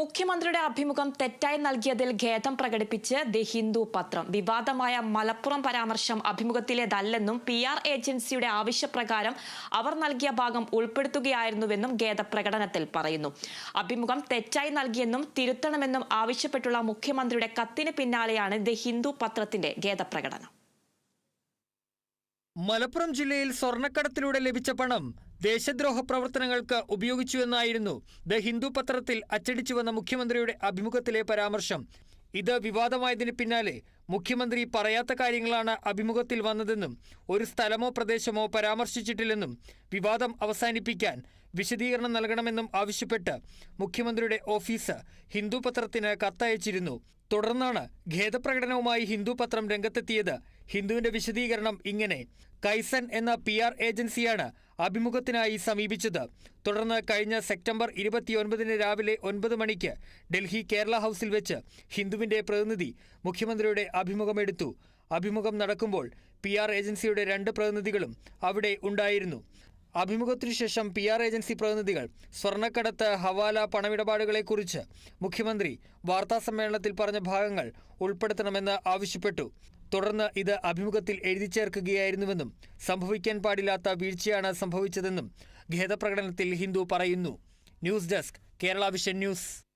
മുഖ്യമന്ത്രിയുടെ അഭിമുഖം തെറ്റായി നൽകിയതിൽ ഖേദം പ്രകടിപ്പിച്ച് ദി ഹിന്ദു പത്രം. വിവാദമായ മലപ്പുറം പരാമർശം അഭിമുഖത്തിലേതല്ലെന്നും പി ആർ ഏജൻസിയുടെ ആവശ്യപ്രകാരം അവർ നൽകിയ ഭാഗം ഉൾപ്പെടുത്തുകയായിരുന്നുവെന്നും ഖേദ പ്രകടനത്തിൽ പറയുന്നു. അഭിമുഖം തെറ്റായി നൽകിയെന്നും തിരുത്തണമെന്നും ആവശ്യപ്പെട്ടുള്ള മുഖ്യമന്ത്രിയുടെ കത്തിന് പിന്നാലെയാണ് ദി ഹിന്ദു പത്രത്തിന്റെ ഖേദപ്രകടനം. മലപ്പുറം ജില്ലയിൽ സ്വർണക്കടത്തിലൂടെ ലഭിച്ച പണം ദേശദ്രോഹ പ്രവർത്തനങ്ങൾക്ക് ഉപയോഗിച്ചുവെന്നായിരുന്നു ദ ഹിന്ദു പത്രത്തിൽ അച്ചടിച്ചു വന്ന മുഖ്യമന്ത്രിയുടെ അഭിമുഖത്തിലെ പരാമർശം. ഇത് വിവാദമായതിന് പിന്നാലെ മുഖ്യമന്ത്രി പറയാത്ത കാര്യങ്ങളാണ് അഭിമുഖത്തിൽ വന്നതെന്നും ഒരു സ്ഥലമോ പ്രദേശമോ പരാമർശിച്ചിട്ടില്ലെന്നും വിവാദം അവസാനിപ്പിക്കാൻ വിശദീകരണം നൽകണമെന്നും ആവശ്യപ്പെട്ട് മുഖ്യമന്ത്രിയുടെ ഓഫീസ് ഹിന്ദു പത്രത്തിന് കത്തയച്ചിരുന്നു. തുടർന്നാണ് ഖേദപ്രകടനവുമായി ഹിന്ദു പത്രം രംഗത്തെത്തിയത്. ഹിന്ദുവിന്റെ വിശദീകരണം ഇങ്ങനെ. കൈസൻ എന്ന പി ആർ ഏജൻസിയാണ് അഭിമുഖത്തിനായി സമീപിച്ചത്. തുടർന്ന് കഴിഞ്ഞ സെപ്റ്റംബർ ഇരുപത്തിയൊൻപതിന് രാവിലെ ഒൻപത് മണിക്ക് ഡൽഹി കേരള ഹൗസിൽ വെച്ച് ഹിന്ദുവിന്റെ പ്രതിനിധി മുഖ്യമന്ത്രിയുടെ അഭിമുഖമെടുത്തു. അഭിമുഖം നടക്കുമ്പോൾ പി ആർ ഏജൻസിയുടെ രണ്ട് പ്രതിനിധികളും അവിടെ ഉണ്ടായിരുന്നു. അഭിമുഖത്തിനു ശേഷം പി ആർ ഏജൻസി പ്രതിനിധികൾ സ്വർണക്കടത്ത് ഹവാല പണമിടപാടുകളെക്കുറിച്ച് മുഖ്യമന്ത്രി വാർത്താസമ്മേളനത്തിൽ പറഞ്ഞ ഭാഗങ്ങൾ ഉൾപ്പെടുത്തണമെന്ന് ആവശ്യപ്പെട്ടു. തുടർന്ന് ഇത് അഭിമുഖത്തിൽ എഴുതി ചേർക്കുകയായിരുന്നുവെന്നും സംഭവിക്കാൻ പാടില്ലാത്ത വീഴ്ചയാണ് സംഭവിച്ചതെന്നും ഖേദപ്രകടനത്തിൽ ഹിന്ദു പറയുന്നു. News desk Kerala vision news.